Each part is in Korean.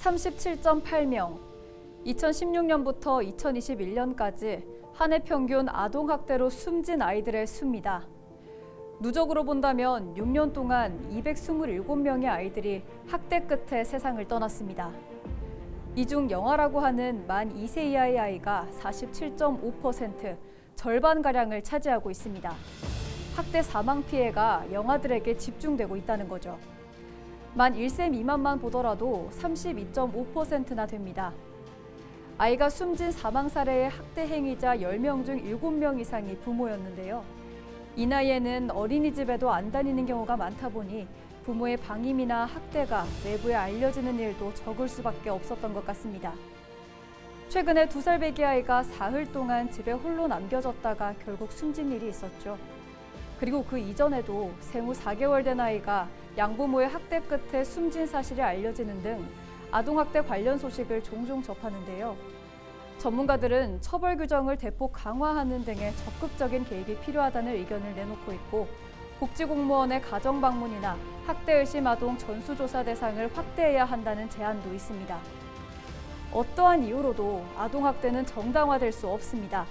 37.8명. 2016년부터 2021년까지 한 해 평균 아동학대로 숨진 아이들의 수입니다. 누적으로 본다면 6년 동안 227명의 아이들이 학대 끝에 세상을 떠났습니다. 이 중 영아라고 하는 만 2세 이하의 아이가 47.5% 절반가량을 차지하고 있습니다. 학대 사망 피해가 영아들에게 집중되고 있다는 거죠. 만 1세 미만만 보더라도 32.5%나 됩니다. 아이가 숨진 사망 사례의 학대 행위자 10명 중 7명 이상이 부모였는데요. 이 나이에는 어린이집에도 안 다니는 경우가 많다 보니 부모의 방임이나 학대가 외부에 알려지는 일도 적을 수밖에 없었던 것 같습니다. 최근에 두 살 배기 아이가 사흘 동안 집에 홀로 남겨졌다가 결국 숨진 일이 있었죠. 그리고 그 이전에도 생후 4개월 된 아이가 양부모의 학대 끝에 숨진 사실이 알려지는 등 아동학대 관련 소식을 종종 접하는데요. 전문가들은 처벌 규정을 대폭 강화하는 등의 적극적인 개입이 필요하다는 의견을 내놓고 있고 복지공무원의 가정 방문이나 학대 의심 아동 전수조사 대상을 확대해야 한다는 제안도 있습니다. 어떠한 이유로도 아동학대는 정당화될 수 없습니다.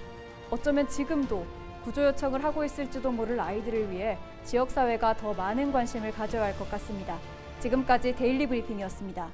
어쩌면 지금도 구조 요청을 하고 있을지도 모를 아이들을 위해 지역사회가 더 많은 관심을 가져야 할 것 같습니다. 지금까지 데일리 브리핑이었습니다.